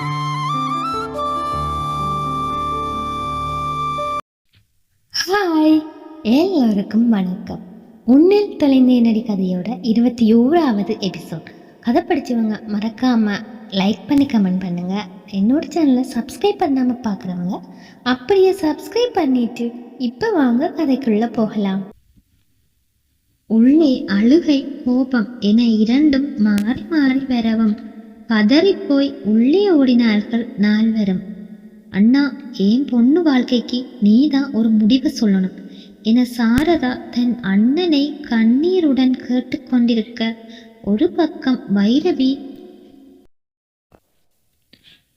Hi எல்லோருக்கும் வணக்கம். உன்னில் தொலைந்தேனடி கதையோட இருபத்தி ஓராவது எபிசோட் கதை படித்தவங்க மறக்காம லைக் பண்ணி கமெண்ட் பண்ணுங்க. என்னோட சேனலை சப்ஸ்கிரைப் பண்ணாமல் பார்க்குறவங்க அப்படியே சப்ஸ்கிரைப் பண்ணிட்டு இப்போ வாங்க கதைக்குள்ளே போகலாம். உள்ளே அழுகை கோபம் என இரண்டும் மாறி மாறி வரவும். பதறிப்போய் உள்ளே ஓடினார்கள் நால்வரும். அண்ணா என் பொண்ணு வாழ்க்கைக்கு நீதான் ஒரு முடிவு சொல்லணும் என சாரதா தன் அண்ணனை கண்ணீருடன் கேட்டுக்கொண்டிருக்க ஒரு பக்கம் வைரவி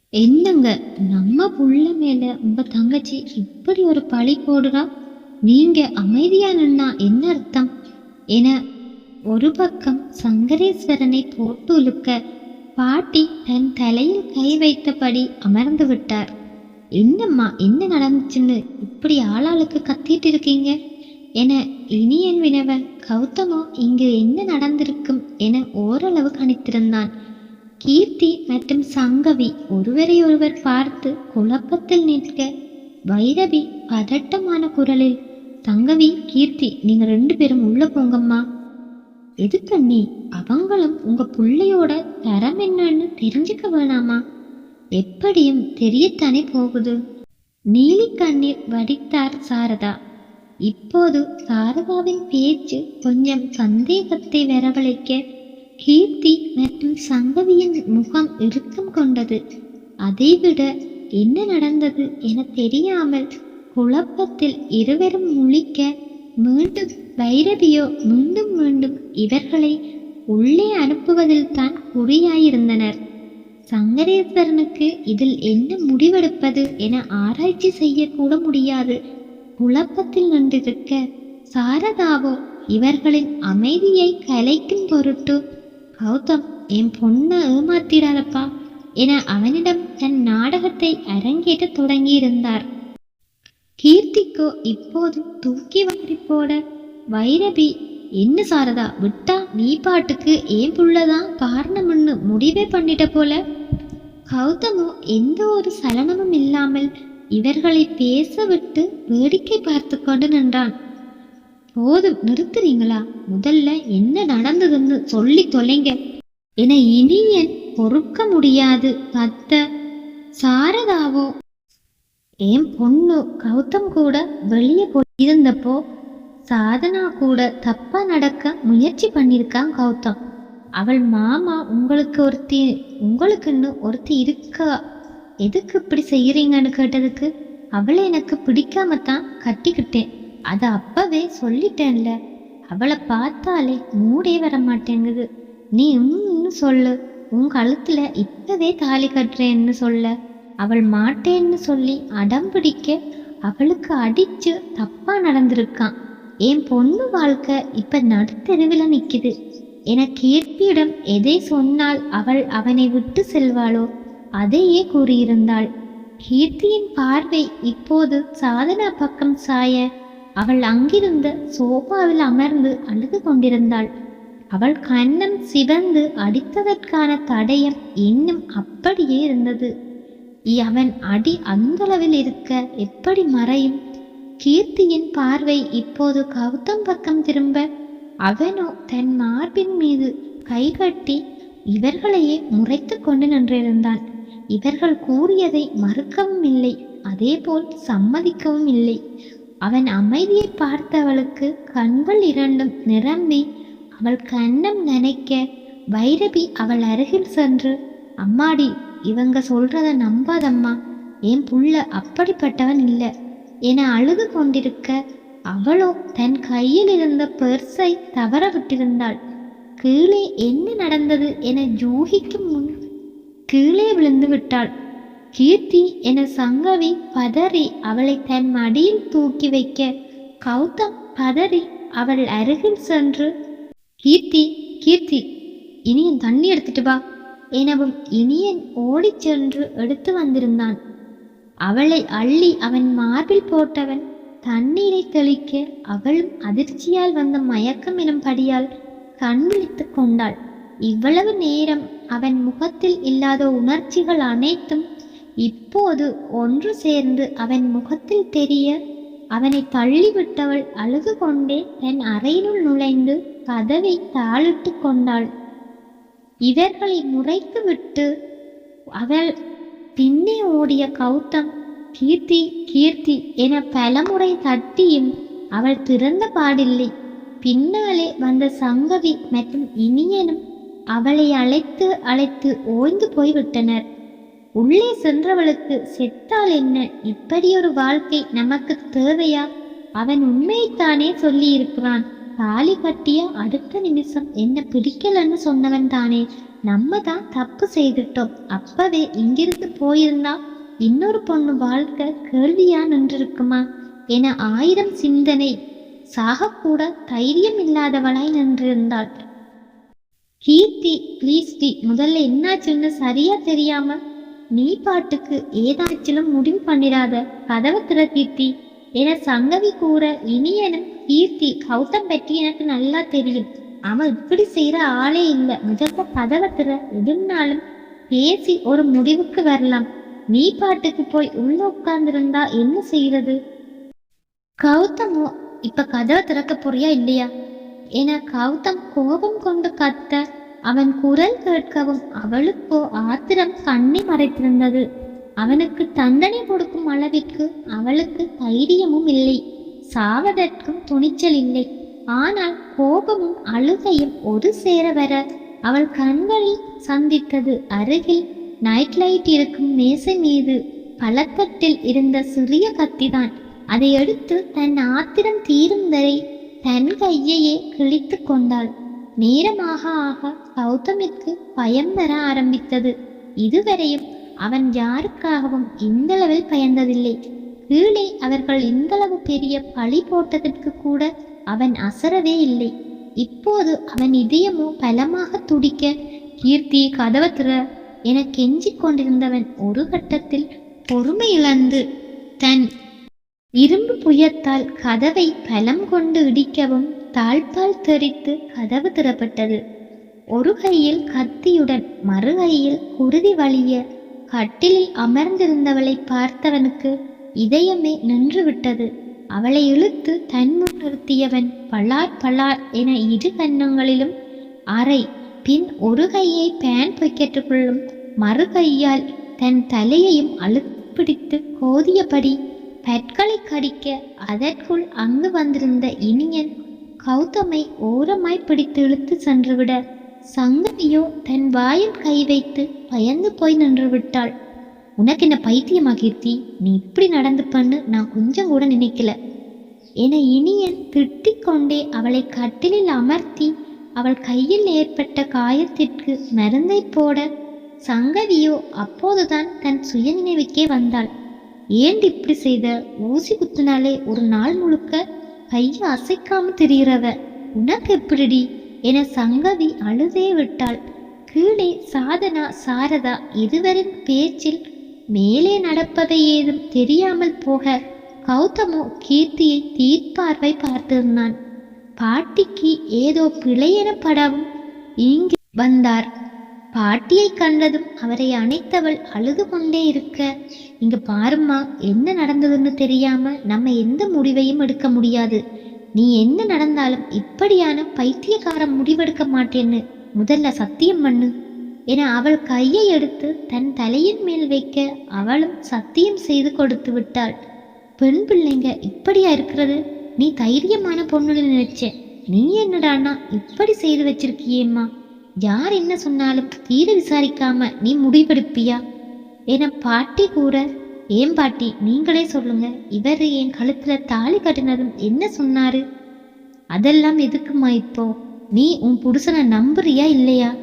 என்னங்க நம்ம புள்ள மேல உங்க தங்கச்சி இப்படி ஒரு பழி போடுறா? நீங்க அமைதியா நின்னா என்ன அர்த்தம்? என ஒரு பக்கம் சங்கரேஸ்வரனை போட்டு இழுக்க பாட்டி தன் தலையில் கை வைத்தபடி அமர்ந்து விட்டார். என்னம்மா என்ன நடந்துச்சுன்னு? இப்படி ஆளாளுக்கு கத்திட்டு இருக்கீங்க என இனியன் வினவன் கௌதமோ இங்கு என்ன நடந்திருக்கும்? என ஓரளவு கணித்திருந்தான். கீர்த்தி மற்றும் சங்கவி ஒருவரை ஒருவர் பார்த்து குழப்பத்தில் நிற்க வைரவி பதட்டமான குரலில் சங்கவி கீர்த்தி நீங்க ரெண்டு பேரும் உள்ள போங்கம்மா. எதுக்கு நீ அவங்களும் உங்க புள்ளையோட தரம் என்னன்னு தெரிஞ்சுக்க வேணாமா? எப்படியும் தெரியத்தானே போகுது. நீலி கண்ணீர் வடித்தார் சாரதா. இப்போது சாரதாவின் பேச்சு கொஞ்சம் சந்தேகத்தை வரவழைக்க கீர்த்தி மற்றும் சங்கவியின் முகம் இறுக்கம் கொண்டது. அதைவிட என்ன நடந்தது என தெரியாமல் குழப்பத்தில் இருவரும் முழிக்க மீண்டும் வைரவியோ மீண்டும் மீண்டும் இவர்களை உள்ளே அனுப்புவதில்தான் குறியாயிருந்தனர். சங்கரேஸ்வரனுக்கு இதில் என்ன முடிவெடுப்பது என ஆராய்ச்சி செய்யக்கூட முடியாது. குழப்பத்தில் நின்றிருக்க சாரதாவோ இவர்களின் அமைதியை கலைக்கும் பொருட்டு கௌதம் என் பொண்ணை ஏமாத்திடாதப்பா என அவனிடம் தன் நாடகத்தை அரங்கேற்ற தொடங்கியிருந்தார். கீர்த்திக்கோ இப்போது தூக்கி வாரி போட வைரபி என்ன சாரதா விட்டா நீ பாட்டுக்கு ஏன் புள்ளதான் காரணம்னு முடிவே பண்ணிட்ட போல. கௌதமோ எந்த ஒரு சலனமும் இல்லாமல் இவர்களை பேச விட்டு வேடிக்கை பார்த்து கொண்டு நின்றான். போதும் நிறுத்துறீங்களா? முதல்ல என்ன நடந்ததுன்னு சொல்லி தொலைங்க. என இனியன் பொறுக்க முடியாது. கத்த சாரதாவோ. என் பொண்ணு கௌதம் கூட வெளியே போயிருந்தப்போ சாதனா கூட தப்பா நடக்க முயற்சி பண்ணியிருக்கான் கௌதம். அவள் மாமா உங்களுக்கு ஒருத்தி உங்களுக்குன்னு ஒருத்தி இருக்கா? எதுக்கு இப்படி செய்யறீங்கன்னு கேட்டதுக்கு அவளை எனக்கு பிடிக்காம தான் கட்டிக்கிட்டேன். அதை அப்பவே சொல்லிட்டேன்ல. அவளை பார்த்தாலே மூடே வர மாட்டேங்குது நீ உம்னு சொல்லு. உன் கழுத்துல இப்பவே தாலி கட்டுறேன்னு சொல்ல. அவள் மாட்டேன்னு சொல்லி அடம் பிடிக்க அவளுக்கு அடிச்சு தப்பா நடந்திருக்கான். என் பொண்ணு வாழ்க்கை இப்ப நடுத்தெருவில் நிக்குது. என கீர்த்தியிடம் எதை சொன்னால் அவள் அவனை விட்டு செல்வாளோ? அதையே கூறியிருந்தாள். கீர்த்தியின் பார்வை இப்போது சாதனா பக்கம் சாய அவள் அங்கிருந்த சோபாவில் அமர்ந்து அழுது கொண்டிருந்தாள். அவள் கண்ணம் சிவந்து அடித்ததற்கான தடயம் இன்னும் அப்படியே இருந்தது. அவன் அடி அந்தளவில் இருக்க எப்படி மறையும்? கீர்த்தியின் பார்வை இப்போது கௌதம் பக்கம் திரும்ப அவனோ தன் மார்பின் மீது கை கட்டி இவர்களையே முறைத்து கொண்டு நின்றிருந்தான் இவர்கள் கூறியதை மறுக்கவும் இல்லை அதேபோல் சம்மதிக்கவும் இல்லை. அவன் அமைதியை பார்த்தவளுக்கு கண்கள் இரண்டும் நிரம்பி அவள் கண்ணம் நினைக்க வைரவி அவள் அருகில் சென்று அம்மாடி இவங்க சொல்றத நம்பாதம்மா. என் புள்ள அப்படிப்பட்டவன் இல்லை. என அழுது கொண்டிருக்க அவளோ தன் கையில் இருந்த பெர்ஸை தவற விட்டிருந்தாள். கீழே என்ன நடந்தது என ஜூகிக்கும் முன் கீழே விழுந்து விட்டாள். கீர்த்தி என சங்கவி பதறி அவளை தன் மடியில் தூக்கி வைக்க கௌதம் பதறி அவள் அருகில் சென்று கீர்த்தி கீர்த்தி இனியன் தண்ணி எடுத்துட்டு வா எனவும் இனியன் ஓடிச் சென்று எடுத்து வந்திருந்தான். அவளை அள்ளி அவன் மார்பில் போட்டவன் தண்ணீரை தெளிக்க அவளும் அதிர்ச்சியால் வந்த மயக்கம் எனும் படியால் கண் விழித்துக் கொண்டாள். இவ்வளவு நேரம் அவன் முகத்தில் இல்லாத உணர்ச்சிகள் அனைத்தும் இப்போது ஒன்று சேர்ந்து அவன் முகத்தில் தெரிய அவனை தள்ளிவிட்டவள் அழுது கொண்டே தன் அறையினுள் நுழைந்து கதவை தாளிட்டு கொண்டாள். இவர்களை முறைத்து விட்டு அவள் பின்னே ஓடிய கௌதம் கீர்த்தி கீர்த்தி என பலமுறை தட்டியும் அவள் திறந்த பாடில்லை. பின்னாலே வந்த சங்கவி மற்றும் இனியனும் அவளை அழைத்து அழைத்து ஓய்ந்து போய்விட்டனர். உள்ளே சென்றவளுக்கு செத்தால் என்ன? இப்படியொரு வாழ்க்கை நமக்கு தேவையா? அவன் உண்மையைத்தானே சொல்லி இருக்கிறான் தாலி கட்டிய அடுத்த நிமிஷம் என்ன பிடிக்கலன்னு சொன்னவன் தானே. நம்ம தான் தப்பு செய்துட்டோம். அப்பவே இங்கிருந்து போயிருந்தா இன்னொரு பொண்ணு வாழ்க்கை கேள்வியா நின்றிருக்குமா? என ஆயிரம் சிந்தனை. சாகக்கூட தைரியம் இல்லாதவளாய் நின்றிருந்தாள். கீர்த்தி ப்ளீஸ் டி முதல்ல என்னாச்சுன்னு சரியா தெரியாம நீ பாட்டுக்கு ஏதாச்சிலும் முடிவு பண்ணிடாத கதவை திற கீர்த்தி என சங்கவி கூற இனியனும் கீர்த்தி கௌதம் பற்றி எனக்கு நல்லா தெரியும். அவன் இப்படி செய்யற ஆளே இல்லை. முதல்ல கதவை திற. எதுனாலும் பேசி ஒரு முடிவுக்கு வரலாம். நீ பாட்டுக்கு போய் உள்ள உட்கார்ந்திருந்தா என்ன செய்யறது கௌதமோ இப்ப கதவை திறக்க போறியா இல்லையா? என கௌதம் கோபம் கொண்டு கத்த அவன் குரல் கேட்கவும் அவளுக்கோ ஆத்திரம் கண்ணி மறைத்திருந்தது. அவனுக்கு தண்டனை கொடுக்கும் அளவிற்கு அவளுக்கு தைரியமும் இல்லை. சாவதற்கும் துணிச்சல் இல்லை. ஆனால் கோபமும் அழுகையும் ஒரு சேர வர அவள் கண்களில் சந்தித்தது அருகில் நைட் லைட் இருக்கும் மேசை மீது பழக்கத்தில் இருந்த சிறிய கத்திதான். அதை எடுத்து தன் ஆத்திரம் தீரும் வரை தன் கையையே கிழித்து கொண்டாள். நேரமாக ஆக கௌதமிற்கு பயம் வர ஆரம்பித்தது. இதுவரையும் அவன் யாருக்காகவும் இந்தளவில் பயந்ததில்லை. கீழே அவர்கள் இந்தளவு பெரிய பழி போட்டதற்கு கூட அவன் அசரவே இல்லை. இப்போது அவன் இதயமோ பலமாக துடிக்க கீர்த்தி கதவை திற என கெஞ்சிக் கொண்டிருந்தவன் ஒரு கட்டத்தில் பொறுமை இழந்து தன் இரும்பு புயத்தால் கதவை பலம் கொண்டு இடிக்கவும் தாழ்பால் தெரித்து கதவு திறப்பட்டது. ஒரு கையில் கத்தியுடன் மறு கையில் குருதி வலிய கட்டிலில் அமர்ந்திருந்தவளை பார்த்தவனுக்கு இதயமே நின்றுவிட்டது அவளை இழுத்து தன் முன் நிறுத்தியவன் பலார் பலார் என இரு கன்னங்களிலும் அறை பின் ஒரு கையை பேன் பாக்கெட்டுக்குள்ளும் மறு கையால் தன் தலையையும் அழுப்பிடித்து கோதியபடி பற்களை கடிக்க அதற்குள் அங்கு வந்திருந்த இனியன் கௌதமை ஓரமாய் பிடித்து இழுத்து சென்றுவிட சங்கதியோ தன் வாயில் கை வைத்து பயந்து போய் நின்றுவிட்டாள். உனக்கு என்ன பைத்தியமா கீர்த்தி நீ இப்படி நடந்து பண்ணு நான் கொஞ்சம் கூட நினைக்கல. என இனியன் திட்டிக்கொண்டே அவளை கட்டிலில் அமர்த்தி அவள் கையில் ஏற்பட்ட காயத்திற்கு மருந்தை போட சங்கதியோ அப்போதுதான் தன் சுயநினைவுக்கே வந்தாள். ஏன் இப்படி செய்த? ஊசி குத்துனாலே ஒரு நாள் முழுக்க கையை அசைக்காம திரிகிறவ உனக்கு எப்படிடி? என சங்கவி அழுதே விட்டாள். கீழே சாதனா சாரதா இருவரின் பேச்சில் மேலே நடப்பதை ஏதும் தெரியாமல் போக கௌதமோ கீர்த்தியை தீர்ப்பார்வை பார்த்திருந்தான். பாட்டிக்கு ஏதோ பிழையெனப்படவும் இங்கு வந்தார். பாட்டியை கண்டதும் அவரை அணைத்தவள் அழுது கொண்டே இருக்க இங்க பாரும்மா என்ன நடந்ததுன்னு தெரியாம நம்ம எந்த முடிவையும் எடுக்க முடியாது. நீ என்ன நடந்தாலும் இப்படியான பைத்தியக்கார முடிவெடுக்க மாட்டேன்னு முதல்ல சத்தியம் பண்ணு. என அவள் கையை எடுத்து தன் தலையின் மேல் வைக்க அவளும் சத்தியம் செய்து கொடுத்து விட்டாள். பெண் பிள்ளைங்க இப்படியா இருக்கிறது? நீ தைரியமான பொண்ணுன்னு நினைச்ச. நீ என்னடான்னா இப்படி செய்து வச்சிருக்கியேம்மா? யார் என்ன சொன்னாலும் தீர விசாரிக்காம நீ முடிவெடுப்பியா? என பாட்டி கூற ஏன் பாட்டி நீங்களே சொல்லுங்க. இவர் என் கழுத்துல தாலி கட்டினதும் என்ன சொன்னாரு? அதெல்லாம் எதுக்குமா இப்போ? நீ உன் புருஷனை நம்புறியா இல்லையா?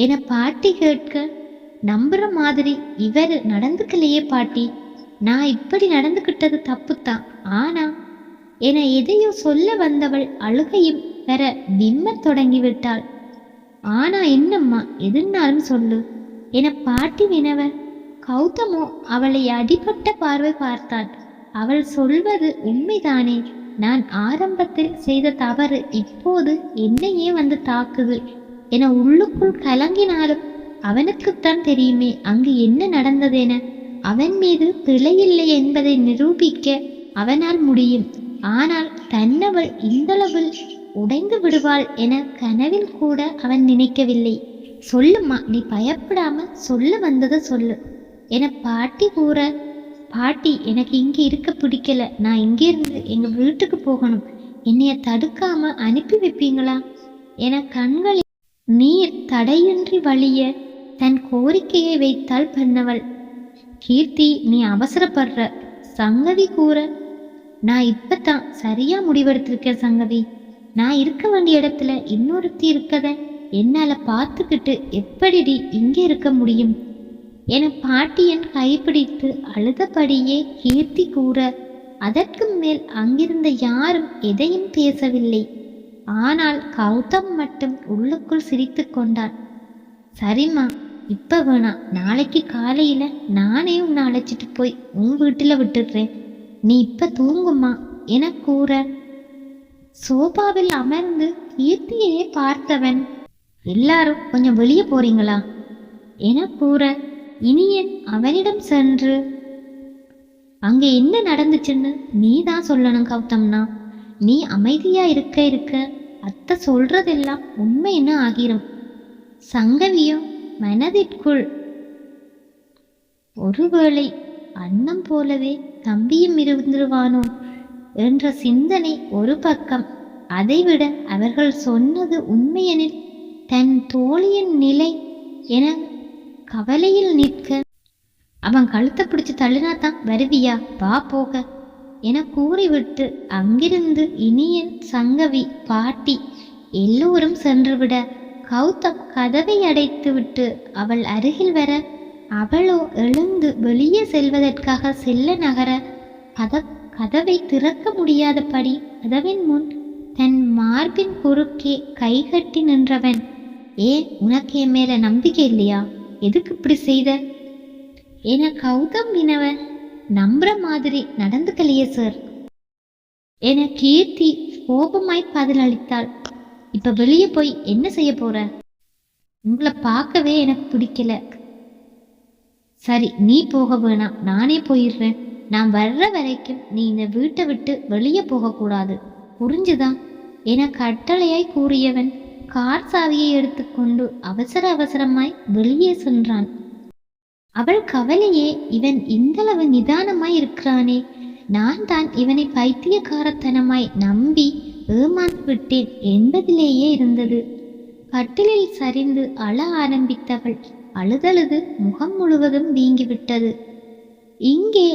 என பாட்டி கேட்க நம்புற மாதிரி இவர் நடந்துக்கலையே பாட்டி. நான் இப்படி நடந்துக்கிட்டது தப்புத்தான். ஆனா? என எதையோ சொல்ல வந்தவள் அழுகையும் பெற விம்மத் தொடங்கிவிட்டாள். ஆனா என்னம்மா எதுனாலும் சொல்லு என பாட்டி வினவ கௌதமோ அவளை அடிபட்ட பார்வை பார்த்தான் அவள் சொல்வது உண்மைதானே. நான் ஆரம்பத்தில் செய்த தவறு இப்போது என்னையே வந்து தாக்குது. என உள்ளுக்குள் கலங்கினாலும் அவனுக்குத்தான் தெரியுமே அங்கு என்ன நடந்ததென. அவன் மீது பிழையில்லை என்பதை நிரூபிக்க அவனால் முடியும். ஆனால் தன்னவள் இந்தளவில் உடைந்து விடுவாள் என கனவில் கூட அவன் நினைக்கவில்லை. சொல்லுமா நீ பயப்படாம சொல்ல வந்ததை சொல்லு என பாட்டி கூற பாட்டி எனக்கு இங்கே இருக்க பிடிக்கல. நான் இங்கிருந்து எங்க வீட்டுக்கு போகணும். என்னைய தடுக்காம அனுப்பி வைப்பீங்களா? என கண்களில் நீர் தடையின்றி வழிய தன் கோரிக்கையை வைத்தால் பண்ணவள் கீர்த்தி நீ அவசரப்படுற. சங்கதி கூற நான் இப்பதான் சரியா முடிவெடுத்திருக்கேன் சங்கதி நான் இருக்க வேண்டிய இடத்துல இன்னொருத்தி இருக்கத என்னால பார்த்துக்கிட்டு எப்படிடி இங்கே இருக்க முடியும்? என பாட்டியன் கைப்பிடித்து அழுதபடியே கீர்த்தி கூற அதற்கு மேல் அங்கிருந்த யாரும் எதையும் பேசவில்லை. ஆனால் கௌதம் மட்டும் உள்ளுக்குள் சிரித்து கொண்டான். சரிம்மா இப்ப வேணாம். நாளைக்கு காலையில நானே உன்னை அழைச்சிட்டு போய் உன் வீட்டுல விட்டுடுறேன். நீ இப்ப தூங்குமா என கூற சோபாவில் அமர்ந்து கீர்த்தியையே பார்த்தவன் எல்லாரும் கொஞ்சம் வெளியே போறீங்களா? என கூற இனியன் அவனிடம் சென்று அங்க என்ன நடந்துச்சுன்னு நீ தான் சொல்லணும் கௌதம்னா. நீ அமைதியா இருக்க இருக்க அத்தை சொல்றதெல்லாம் உண்மைன்னு ஆகிரும்? சங்கவியும் மனதிற்குள். ஒருவேளை அன்னம் போலவே தம்பியும் இருந்துருவானோ என்ற சிந்தனை ஒரு பக்கம். அதைவிட அவர்கள் சொன்னது உண்மையெனில் தன் தோழியின் நிலை என கவலையில் நிற்க. அவன் கழுத்தை பிடிச்சு தள்ளினா தான் வருவியா? வா போக. என கூறிவிட்டு அங்கிருந்து இனியன் சங்கவி பாட்டி எல்லோரும் சென்றுவிட கௌதம் கதவை அடைத்துவிட்டு அவள் அருகில் வர அவளோ எழுந்து வெளியே செல்வதற்காக செல்ல நகர கத கதவை திறக்க முடியாதபடி கதவின் முன் தன் மார்பின் குறுக்கே கைகட்டி நின்றவன் ஏன் உனக்கு என் மேல நம்பிக்கை இல்லையா? எதுக்கு இப்படி செய்த? என கௌதம் வினவ நம்புற மாதிரி நடந்துக்கலையே சார் என கீர்த்தி கோபமாய் பதிலளித்தாள். இப்ப வெளியே போய் என்ன செய்ய போற? உங்களை பார்க்கவே எனக்கு பிடிக்கல. சரி நீ போக வேணாம். நானே போயிடுறேன். நான் வர்ற வரைக்கும் நீ இந்த வீட்டை விட்டு வெளியே போகக்கூடாது. புரிஞ்சுதான் என கட்டளையாய் கூறியவன் கார் சாவியை எடுத்துக்கொண்டு அவசர அவசரமாய் வெளியே சென்றான். அவள் கவலையே இவன் இந்தளவு நிதானமாய் இருக்கிறானே. நான் தான் இவனை பைத்தியக்காரத்தனமாய் நம்பி ஏமாந்து விட்டேன் என்பதிலேயே இருந்தது. கட்டிலில் சரிந்து அழ ஆரம்பித்தவள் அழுதழுது முகம் முழுவதும் வீங்கிவிட்டது. இங்கே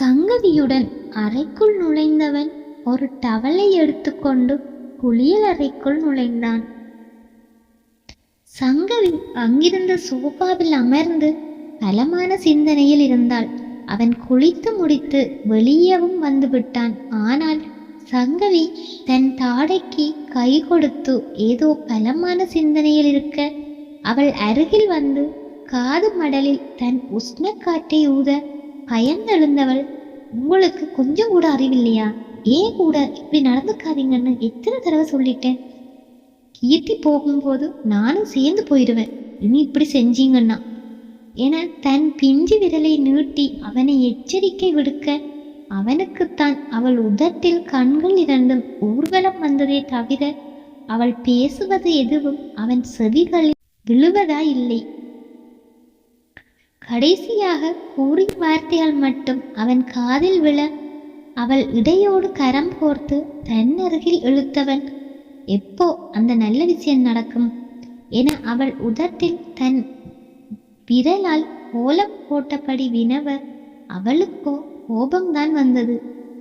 சங்கதியுடன் அறைக்குள் நுழைந்தவன் ஒரு டவலை எடுத்துக்கொண்டு குளியல் அறைக்குள் நுழைந்தான். சங்கவி அங்கிருந்த சோபாவில் அமர்ந்து பலமான சிந்தனையில் இருந்தாள். அவன் குளித்து முடித்து வெளியவும் வந்து விட்டான் ஆனால் சங்கவி தன் தாடைக்கு கை கொடுத்து ஏதோ பலமான சிந்தனையில் இருக்க அவள் அருகில் வந்து காது மடலில் தன் உஷ்ண காட்டை ஊத பயந்தெழுந்தவள் உங்களுக்கு கொஞ்சம் கூட அறிவில்லையா? ஏன் கூட இப்படி நடந்துக்காதீங்கன்னு எத்தனை தடவை சொல்லிட்டேன்? கீர்த்தி போகும்போது நானும் சேர்ந்து போயிடுவேன் இனி இப்படி செஞ்சீங்கன்னா? என தன் பிஞ்சு விரலை நீட்டி அவனை எச்சரிக்கை விடுக்க அவனுக்குத்தான் அவள் உதட்டில் கண்கள் இரண்டும் ஊர்வலம் வந்ததே தவிர அவள் பேசுவது எதுவும் அவன் செவிகளில் விழுவதா இல்லை. கடைசியாக கூறிய வார்த்தைகள் மட்டும் அவன் காதில் விழ அவள் இடையோடு கரம் கோர்த்து தன் அருகில் இழுத்தவன் எப்போ அந்த நல்ல விஷயம் நடக்கும்? என அவள் உதட்டில் தன் விரலால் ஓலம் போட்டபடி வினவ அவளுக்கோ கோபம்தான் வந்தது.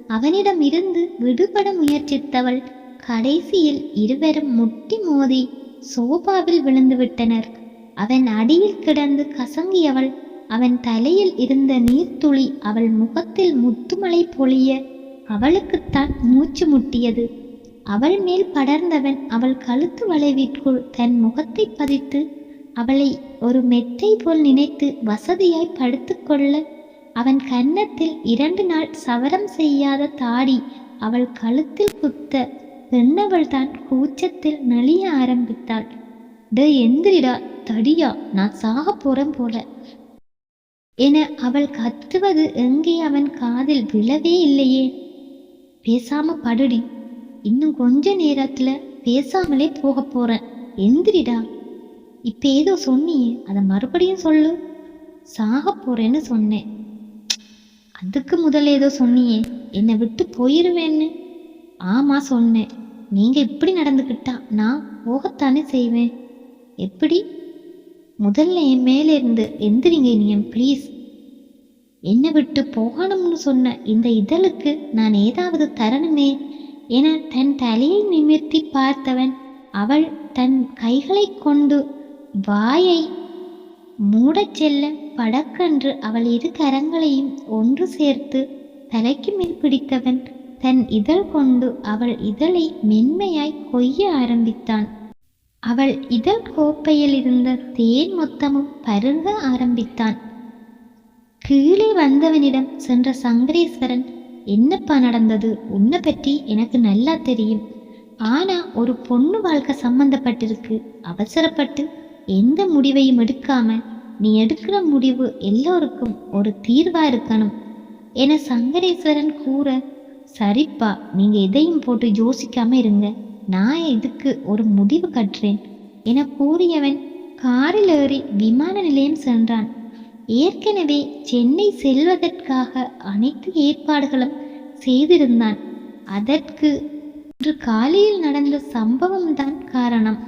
அவனிடம் இருந்து விடுபட முயற்சித்தவள் கடைசியில் இருவரும் முட்டி மோதி சோபாவில் விழுந்து விட்டனர். அவன் அடியில் கிடந்து கசங்கியவள். அவன் தலையில் இருந்த நீர்த்துளி அவள் முகத்தில் முத்துமலை பொழிய அவளுக்குத்தான் மூச்சு முட்டியது. அவள் மேல் படர்ந்தவன் அவள் கழுத்து வளைவிற்குள் தன் முகத்தை பதித்து அவளை ஒரு மெத்தை போல் நினைத்து வசதியாய் படுத்துக்கொள்ள அவன் கன்னத்தில் இரண்டு நாள் சவரம் செய்யாத தாடி அவள் கழுத்தில் குத்த பெண்ணவள் தான் கூச்சத்தில் நெளிய ஆரம்பித்தாள். டே எந்திரிடா தடியா நான் சாக போறேன் போல என அவள் கத்துவது எங்கே அவன் காதில் விழவே இல்லையே. பேசாம படுடி. இன்னும் கொஞ்ச நேரத்துல பேசாமலே போக போறேன். எந்திரிடா. இப்ப ஏதோ சொன்னியே அதை மறுபடியும் சொல்லு. சாக போறேன்னு சொன்னேன். அதுக்கு முதல்ல ஏதோ சொன்னியே என்னை விட்டு போயிருவேன்னு. ஆமா சொன்னேன். நீங்க இப்படி நடந்துக்கிட்டா நான் போகத்தானே செய்வேன். எப்படி? முதல்ல என் மேலே இருந்து எந்திரிங்க இனியன் ப்ளீஸ் என்னை விட்டு போகணும்னு சொன்ன இந்த இதழுக்கு நான் ஏதாவது தரணுமே. என தன் தலையை நிமிர்த்தி பார்த்தவன் அவள் தன் கைகளைக் கொண்டு வாயை மூடச் செல்ல படக்கென்று அவள் இரு கரங்களையும் ஒன்று சேர்த்து தலைக்கு மேல் பிடித்தவன் தன் இதழ் கொண்டு அவள் இதழை மென்மையாய் கொய்ய ஆரம்பித்தான். அவள் இதழ் கோப்பையில் இருந்த தேன் மொத்தமும் பருக ஆரம்பித்தான். கீழே வந்தவனிடம் சென்ற சங்கரேஸ்வரன் என்னப்பா நடந்தது? உன்னை பற்றி எனக்கு நல்லா தெரியும். ஆனா ஒரு பொண்ணு வாழ்க்கை சம்பந்தப்பட்டிருக்கு. அவசரப்பட்டு எந்த முடிவையும் எடுக்காம நீ எடுக்கிற முடிவு எல்லோருக்கும் ஒரு தீர்வா இருக்கணும் என சங்கரேஸ்வரன் கூற சரிப்பா நீங்க எதையும் போட்டு யோசிக்காம இருங்க. நான் இதுக்கு ஒரு முடிவு கட்டுறேன் என கூறியவன் காரில் ஏறி விமான நிலையம் சென்றான். ஏற்கனவே சென்னை செல்வதற்காக அனைத்து ஏற்பாடுகளும் செய்திருந்தான். அதற்கு இன்று காலையில் நடந்த சம்பவம்தான் காரணம்.